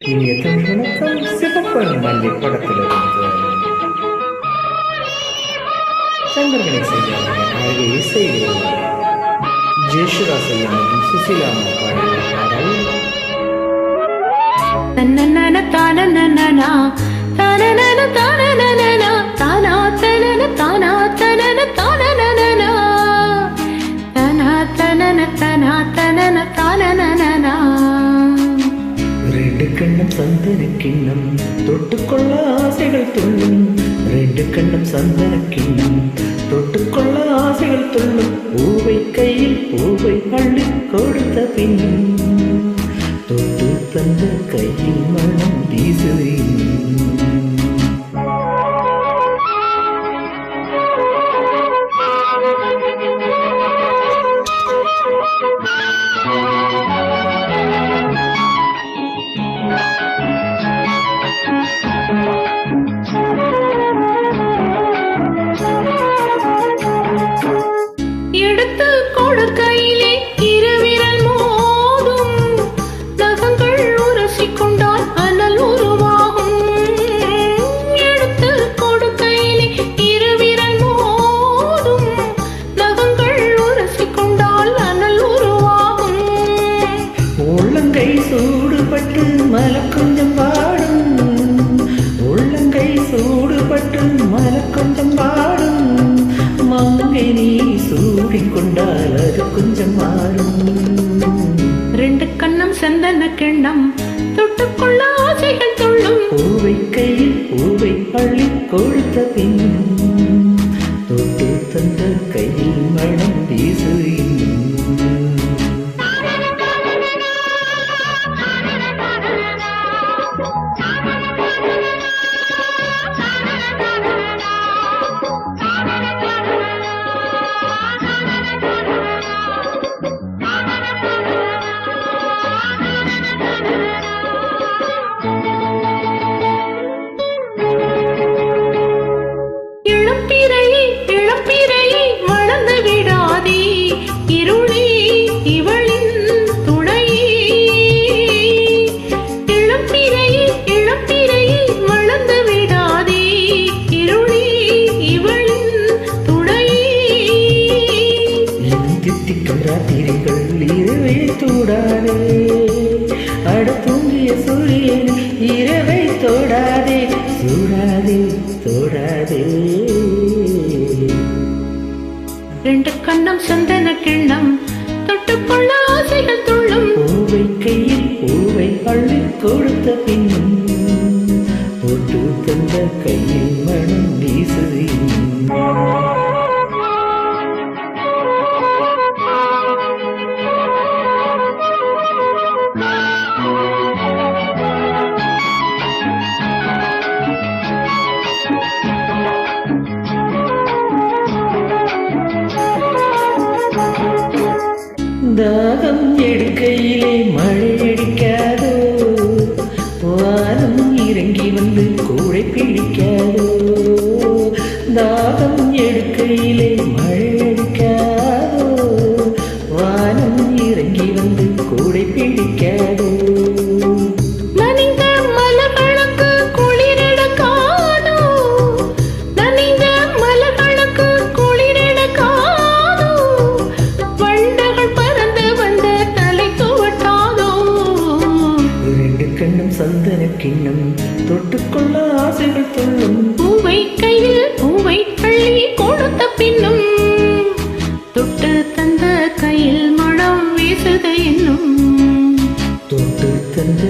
இனிய வணக்கம் சிவப்பன் மல்லி படத்திலிருந்து சந்திரகணை செய்யாமல் அழகிய இசையில் ஜெயசுராசையும் சுசிலாமா பாடல் தானா தானா கண்ணம் சந்தன கிண்ணம். தொட்டுக்கொள்ள ஆசைகள் துள்ளும். ரெண்டு கண்ணம் சந்தன கிண்ணம். தொட்டுக்கொள்ள ஆசைகள் துள்ளும். பூவை கையில் பூவை அள்ளி கொடுத்த பின் தொட்டு தந்த கையில் மனம் வீசுது சூடுபட்டு மலக்கொஞ்சம் வாடும். மங்கை நீ சூடிக்கொண்டால் அது கொஞ்சம் மாறும். ரெண்டு கண்ணம் சந்தன கிண்ணம் தொட்டுக்கொள்ள ஆசைகள் துள்ளும். பூவை கையில் பூவை அள்ளி கொடுத்த இரவை தூடாதே அட தூங்கிய சூரியன் இரவை தோடாதே. சூடாதே தோடாதே. ரெண்டு கண்ணம் சந்தன கிண்ணம் தொட்டுக்கொள்ள ஆசைகள் துள்ளும். பூவை கையில் பூவை அள்ளி கொடுத்த பின்னும் தாகம் எடுக்கையிலே மழை அடிக்காதோ? வானம் இறங்கி வந்து கூடை பிடிக்காதோ? தாகம் எடுக்கையிலே மழை அடிக்காதோ? வானம் இறங்கி வந்து கூடை பிடிக்காதோ? சந்தன கிண்ணம் தொட்டுக்கொள்ள ஆசைகள் சொல்லும் பூவை கையில் பூவை தள்ளி கொடுத்த பின்னும் தொட்டு தந்த கையில் மனம் வீசுத என்னும். தொட்டு தந்த